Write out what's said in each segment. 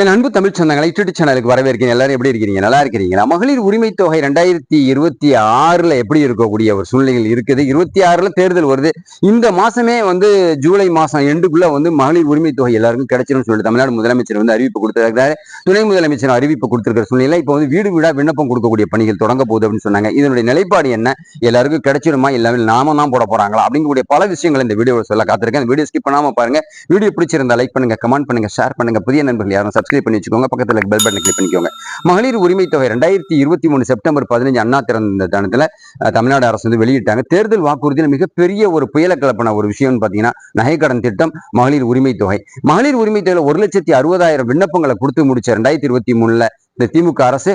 என் அன்பு தமிழ் சொந்தங்களை யூடியூப் சேனலுக்கு வரவேற்கிறேன். எல்லாரும் எப்படி இருக்கிறீங்க? நல்லா இருக்கிறீங்களா? மகளிர் உரிமை தொகை ரெண்டாயிரத்தி இருபத்தி ஆறுல எப்படி இருக்கக்கூடிய ஒரு சூழ்நிலைகள் இருக்குது? இருபத்தி ஆறுல தேர்தல் வருது. இந்த மாசமே வந்து ஜூலை மாசம் எண்டுக்குள்ள வந்து மகளிர் உரிமை தொகை எல்லாருக்கும் கிடைச்சிரும் சொல்லிட்டு தமிழ்நாடு முதலமைச்சர் வந்து அறிவிப்பு கொடுத்துருக்கிறாரு. துணை முதலமைச்சர் அறிவிப்பு கொடுத்துருக்கிற சூழ்நிலை இப்போ வந்து வீடு வீடா விண்ணப்பம் கொடுக்கக்கூடிய பணிகள் தொடங்க போகுது அப்படின்னு சொன்னாங்க. இதனுடைய நிலைப்பாடு என்ன? எல்லாருக்கும் கிடைச்சிருமா? எல்லாமே நாம தான் போட போறாங்களா? அப்படிங்கக்கூடிய பல விஷயங்கள் இந்த வீடியோவில் சொல்ல காத்திருக்கேன். வீடியோ ஸ்கிப் பண்ணாமல் பாருங்க. வீடியோ பிடிச்சிருந்தா லைக் பண்ணுங்க கமெண்ட் பண்ணுங்க ஷேர் பண்ணுங்க. புதிய நண்பர்கள் யாரும் சப்ஸ்கிரைப் பண்ணி வச்சுக்கோங்க. பக்கத்துல பெல் பட்டனை கிளிக் பண்ணிக்கோங்க. மகளிர் உரிமை தொகை ரெண்டாயிரத்தி இருபத்தி மூணு செப்டம்பர் பதினஞ்சு அண்ணா திறந்த தினத்தில் தமிழ்நாடு அரசு வந்து வெளியிட்டாங்க. தேர்தல் வாக்குறுதியில் மிகப்பெரிய ஒரு புயல கலப்பின ஒரு விஷயம்னு பாத்தீங்கன்னா நகைக்கடன் திட்டம் மகளிர் உரிமை தொகை. மகளிர் உரிமை தொகையில் ஒரு லட்சத்தி அறுபதாயிரம் விண்ணப்பங்களை கொடுத்து முடிச்ச ரெண்டாயிரத்தி இருபத்தி மூணுல இந்த திமுக அரசு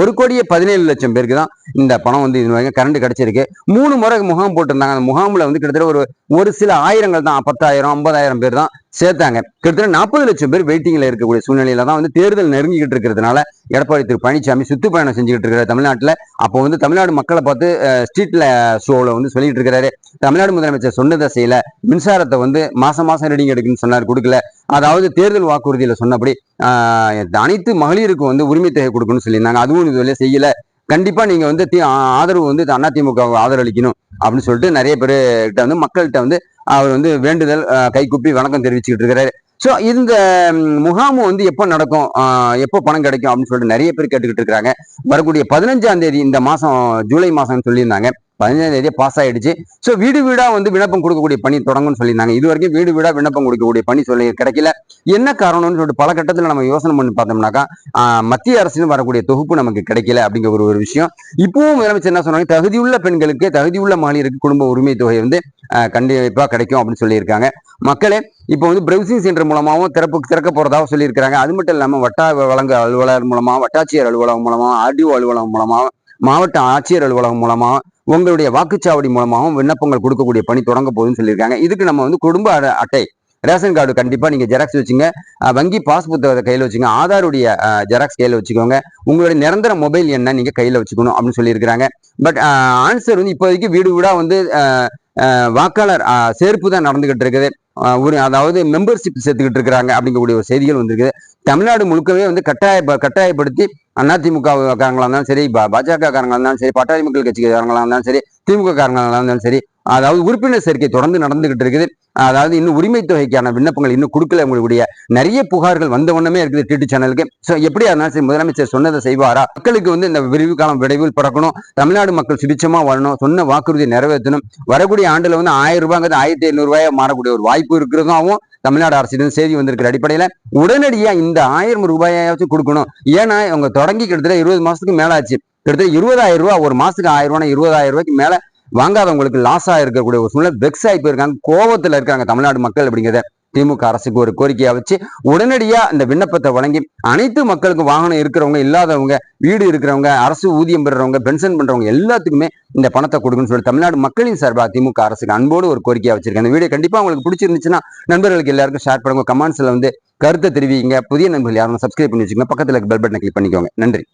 ஒரு கோடியே பதினேழு லட்சம் பேருக்கு தான் இந்த பணம் வந்து இது கரண்ட் கிடைச்சிருக்கு. மூணு முறை முகாம் போட்டிருந்தாங்க. அந்த முகாம்ல வந்து கிட்டத்தட்ட ஒரு ஒரு சில ஆயிரங்கள் தான் பத்தாயிரம் ஐம்பதாயிரம் பேர் தான் சேர்த்தாங்க. கிட்டத்தட்ட நாற்பது லட்சம் பேர் வெயிட்டிங்ல இருக்கக்கூடிய சூழ்நிலையில தான் வந்து தேர்தல் நெருங்கிக்கிட்டு இருக்கிறதுனால எடப்பாடி திரு பழனிசாமி சுற்றுப்பயணம் செஞ்சுக்கிட்டு இருக்கிற தமிழ்நாட்டில். அப்போ வந்து தமிழ்நாடு மக்களை பார்த்து ஸ்ட்ரீட்ல ஷோவில் வந்து சொல்லிட்டு இருக்கிறாரு தமிழ்நாடு முதலமைச்சர் சொன்னதை செய்யல. மின்சாரத்தை வந்து மாசம் மாசம் ரீடிங் எடுக்குன்னு சொன்னார் கொடுக்கல. அதாவது தேர்தல் வாக்குறுதியில் சொன்னபடி அனைத்து மகளிருக்கு வந்து உரிமை தொகை கொடுக்கணும்னு சொல்லியிருந்தாங்க. அதுவும் இதுவரை செய்யல. கண்டிப்பா நீங்க வந்து தி- ஆதரவு வந்து அதிமுக ஆதரவளிக்கணும் அப்படின்னு சொல்லிட்டு நிறைய பேர்கிட்ட வந்து மக்கள்கிட்ட வந்து அவர் வந்து வேண்டுதல் கைக்குப்பி வணக்கம் தெரிவிச்சுக்கிட்டு இருக்கிறாரு. ஸோ இந்த முகாமும் முகாம் வந்து எப்போ நடக்கும்? எப்போ பணம் கிடைக்கும் அப்படின்னு சொல்லிட்டு நிறைய பேர் கேட்டுக்கிட்டு இருக்கிறாங்க. வரக்கூடிய பதினஞ்சாம் தேதி இந்த மாதம் ஜூலை மாதம்னு சொல்லியிருந்தாங்க. பதினஞ்சாம் தேதியே பாஸ் ஆயிடுச்சு. ஸோ வீடு வீடாக வந்து விண்ணப்பம் கொடுக்கக்கூடிய பணி தொடங்கும்னு சொல்லியிருந்தாங்க. இது வரைக்கும் வீடு வீடா விண்ணப்பம் கொடுக்கக்கூடிய பணி சொல்லி கிடைக்கல. என்ன காரணம்னு சொல்லிட்டு பல கட்டத்தில் நம்ம யோசனை பண்ணி பார்த்தோம்னாக்கா மத்திய அரசின் வரக்கூடிய தொகுப்பு நமக்கு கிடைக்கல அப்படிங்கிற ஒரு ஒரு விஷயம். இப்பவும் முதலமைச்சர் என்ன சொன்னாங்க? தகுதியுள்ள பெண்களுக்கு தகுதியுள்ள மகளிருக்கு குடும்ப உரிமை தொகை வந்து கண்டிப்பாக கிடைக்கும் அப்படின்னு சொல்லியிருக்காங்க. மக்களே இப்போ வந்து பிரவுசிங் சென்டர் மூலமாகவும் திறப்பு திறக்க போகிறதாக சொல்லியிருக்கிறாங்க. அது மட்டும் இல்லாமல் வட்டா வழங்க அலுவலர் மூலமாக வட்டாட்சியர் அலுவலகம் மூலமாக ஆர்டிஓ அலுவலகம் மூலமாக மாவட்ட ஆட்சியர் அலுவலகம் மூலமாக உங்களுடைய வாக்குச்சாவடி மூலமாகவும் விண்ணப்பங்கள் கொடுக்கக்கூடிய பணி தொடங்க போகுதுன்னு சொல்லியிருக்காங்க. இதுக்கு நம்ம வந்து குடும்ப அட்டை ரேஷன் கார்டு கண்டிப்பாக நீங்கள் ஜெராக்ஸ் வச்சுங்க. வங்கி பாஸ் புத்தகத்தை கையில் வச்சுங்க. ஆதாருடைய ஜெராக்ஸ் கையில் வச்சுக்கோங்க. உங்களுடைய நிரந்தர மொபைல் எண்ணை நீங்கள் கையில் வச்சுக்கணும் அப்படின்னு சொல்லியிருக்கிறாங்க. பட் ஆன்சர் வந்து இப்போதைக்கு வீடு வீடாக வந்து வாக்காளர் சேர்ப்பு தான் நடந்துகிட்டு இருக்குது. ஒரு அதாவது மெம்பர்ஷிப் சேர்த்துக்கிட்டு இருக்கிறாங்க அப்படிங்கக்கூடிய ஒரு செய்திகள் வந்திருக்குது. தமிழ்நாடு முழுக்கவே வந்து கட்டாய கட்டாயப்படுத்தி அதிமுக இருந்தாலும் சரி பாஜக காரங்களாக இருந்தாலும் சரி பட்டாளி மக்கள் கட்சிக்காரங்களா இருந்தாலும் சரி திமுக காரங்களா இருந்தாலும் சரி அதாவது உறுப்பினர் சேர்க்கை தொடர்ந்து நடந்துகிட்டு இருக்குது. அதாவது இன்னும் உரிமை தொகைக்கான விண்ணப்பங்கள் இன்னும் கொடுக்கல உங்களுடைய. நிறைய புகார்கள் வந்த உடனே இருக்குது டிடி சேனலுக்கு ஸோ எப்படியா இருந்தாலும் சரி முதலமைச்சர் சொன்னதை செய்வாரா? மக்களுக்கு வந்து இந்த விரிவு காலம் விரைவில் பிறக்கணும். தமிழ்நாடு மக்கள் சுபிச்சமா வரணும் சொன்ன வாக்குறுதியை நிறைவேற்றணும். வரக்கூடிய ஆண்டுல வந்து ஆயிரம் ரூபாங்கிறது ஆயிரத்தி ஐநூறு ரூபாயா மாறக்கூடிய ஒரு வாய்ப்பு இருக்கிறதாகவும் தமிழ்நாடு அரசிடம் செய்தி வந்திருக்கிற அடிப்படையில உடனடியா இந்த ஆயிரம் ரூபாயாச்சும் கொடுக்கணும். ஏன்னா அவங்க தொடங்கி கிட்டத்தட்ட இருபது மாசத்துக்கு மேல ஆச்சு கிட்டத்தட்ட இருபதாயிரம் ரூபா ஒரு மாசத்துக்கு ஆயிரம் ரூபாய் இருபதாயிரம் ரூபாய்க்கு மேல வாங்காதவங்களுக்கு லாஸாக இருக்கக்கூடிய ஒரு சூழ்நிலை வெக்ஸ் ஆகி போயிருக்காங்க. கோவத்துல இருக்காங்க தமிழ்நாடு மக்கள் அப்படிங்கிறத. திமுக அரசுக்கு ஒரு கோரிக்கையா வச்சு உடனடியா இந்த விண்ணப்பத்தை வழங்கி அனைத்து மக்களுக்கும் வாகனம் இருக்கிறவங்க இல்லாதவங்க வீடு இருக்கிறவங்க அரசு ஊதியம் பெறுறவங்க பென்ஷன் பண்றவங்க எல்லாத்துக்குமே இந்த பணத்தை கொடுக்கணும்னு சொல்லி தமிழ்நாடு மக்களின் சார்பாக திமுக அரசுக்கு அன்போடு ஒரு கோரிக்கையா வச்சிருக்கேன் இந்த வீடியோ கண்டிப்பா உங்களுக்கு பிடிச்சிருந்துச்சுன்னா நண்பர்களுக்கு எல்லாருக்கும் ஷேர் பண்ணுங்க. கமெண்ட்ஸ்ல வந்து கருத்தை தெரிவிங்க. புதிய நண்பர்கள் யாரும் சப்ஸ்கிரைப் பண்ணி வச்சுக்கோங்க. பக்கத்துல பெல் பட்டனை கிளிக் பண்ணிக்கோங்க. நன்றி.